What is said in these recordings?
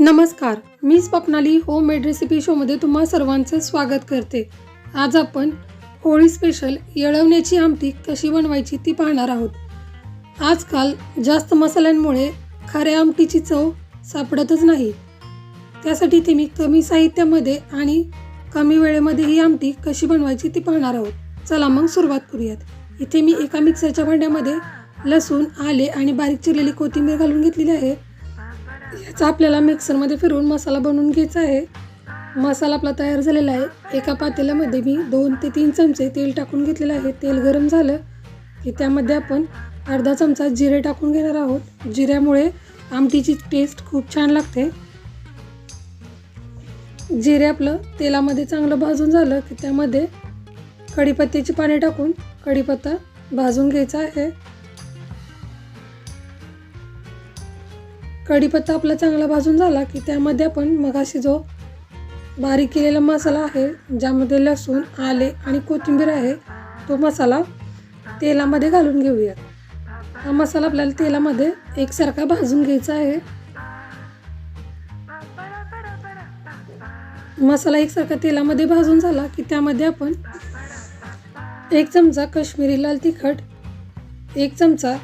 नमस्कार मी Swapnali homemade recipe शोमध्ये तुम्हा सर्वांचं स्वागत करते. आज आपण होळी स्पेशल येळवण्याची आमटी कशी बनवायची ती पाहणार आहोत. आजकाल जास्त मसाल्यांमुळे खऱ्या आमटीची चव सापडतच नाही. त्यासाठी ते मी कमी साहित्यामध्ये आणि कमी वेळेमध्ये ही आमटी कशी बनवायची ती पाहणार आहोत. चला मग सुरुवात करूयात. इथे मी एका मिक्सरच्या भांड्यामध्ये लसूण आले आणि बारीक चिरलेली कोथिंबीर घालून घेतलेली आहे. याचा आपल्याला मिक्सरमध्ये फिरवून मसाला बनवून घ्यायचा आहे. मसाला आपला तयार झालेला आहे. एका पातेल्यामध्ये मी दोन ते तीन चमचे तेल टाकून घेतलेलं आहे. तेल गरम झालं की त्यामध्ये आपण अर्धा चमचा जिरे टाकून घेणार आहोत. जिऱ्यामुळे आमटीची टेस्ट खूप छान लागते. जिरे आपलं तेलामध्ये चांगलं भाजून झालं की त्यामध्ये कढीपत्त्याची पाने टाकून कढीपत्ता भाजून घ्यायचा आहे. कढीपत्ता आपला चांगला भाजून झाला की त्यामध्ये आपण मगाशी जो बारीक केलेला मसाला आहे ज्यामध्ये लसूण आले आणि कोथिंबीर आहे तो मसाला तेलामध्ये घालून घेऊया हा मसाला आपल्याला तेलामध्ये एकसारखा भाजून घ्यायचा आहे. मसाला एकसारखा तेलामध्ये भाजून झाला की त्यामध्ये आपण एक चमचा कश्मीरी लाल तिखट एक चमचा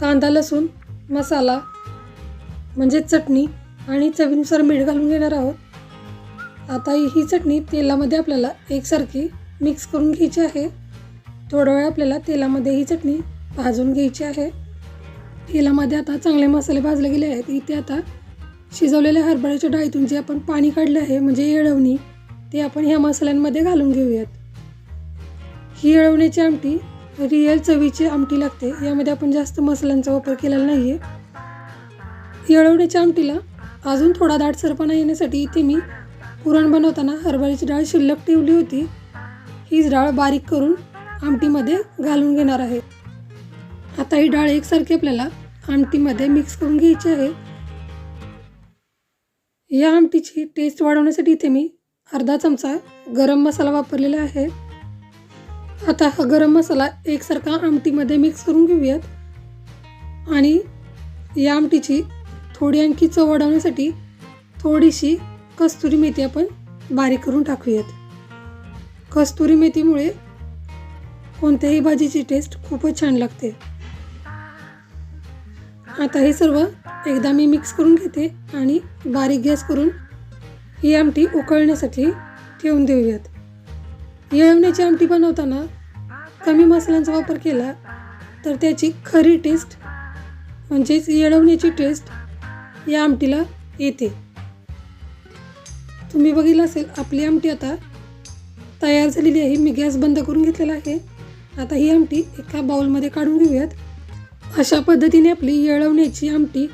कांदा लसूण मसाला म्हणजे चटणी आणि चवीनुसार मीठ घालून घेणार आहोत. आता ही चटणी तेलामध्ये आपल्याला एकसारखी मिक्स करून घ्यायची आहे. थोडा वेळ आपल्याला तेलामध्ये ही चटणी भाजून घ्यायची आहे. तेलामध्ये आता चांगले मसाले भाजले गेले आहेत. इथे आता शिजवलेल्या हरभऱ्याच्या डाळीतून जे आपण पाणी काढले आहे म्हणजे येळवणी ते आपण ह्या मसाल्यांमध्ये घालून घेऊयात. ही येळवण्याची आमटी रिअल चवीची आमटी लागते. यामध्ये आपण जास्त मसाल्यांचा वापर केलेला नाही आहे येळवण्याच्या आमटीला अजून थोडा दाटसरपणा येण्यासाठी इथे मी पुरण बनवताना हरभऱ्याची डाळ शिल्लक ठेवली होती. हीच डाळ बारीक करून आमटीमध्ये घालून घेणार आहे. आता ही डाळ एकसारखी आपल्याला आमटीमध्ये मिक्स करून घ्यायची आहे. या आमटीची टेस्ट वाढवण्यासाठी इथे मी अर्धा चमचा गरम मसाला वापरलेला आहे. आता हा गरम मसाला एकसारखा आमटीमध्ये मिक्स करून घेऊयात. आणि या आमटीची थोडी आणखी चव वाढवण्यासाठी थोडीशी कस्तुरी मेथी आपण बारीक करून टाकूयात. कस्तुरी मेथीमुळे कोणत्याही भाजीची टेस्ट खूपच छान लागते. आता हे सर्व एकदा मी मिक्स करून घेते आणि बारीक गॅस करून ही आमटी उकळण्यासाठी ठेवून देऊयात. येळवण्याची आमटी बनवताना कमी मसाल्यांचा वापर केला तर त्याची खरी टेस्ट म्हणजेच येळवण्याची टेस्ट या आमटीला येते. तुम्ही बघितलं असेल आपली आमटी आता तयार झालेली आहे. मी गॅस बंद करून घेतलेला आहे. आता ही आमटी एका बाउलमध्ये काढून घेऊयात. अशा पद्धतीने आपली येळवण्याची आमटी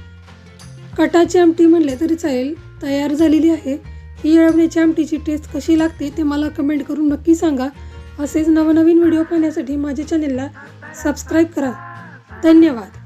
कटाची आमटी म्हणले तरी चालेल तयार झालेली आहे. ही येळवण्याची आमटीची टेस्ट कशी लागते ते मला कमेंट करून नक्की सांगा. असेच नवनवीन व्हिडिओ पाहण्यासाठी माझ्या चॅनेलला सबस्क्राईब करा. धन्यवाद.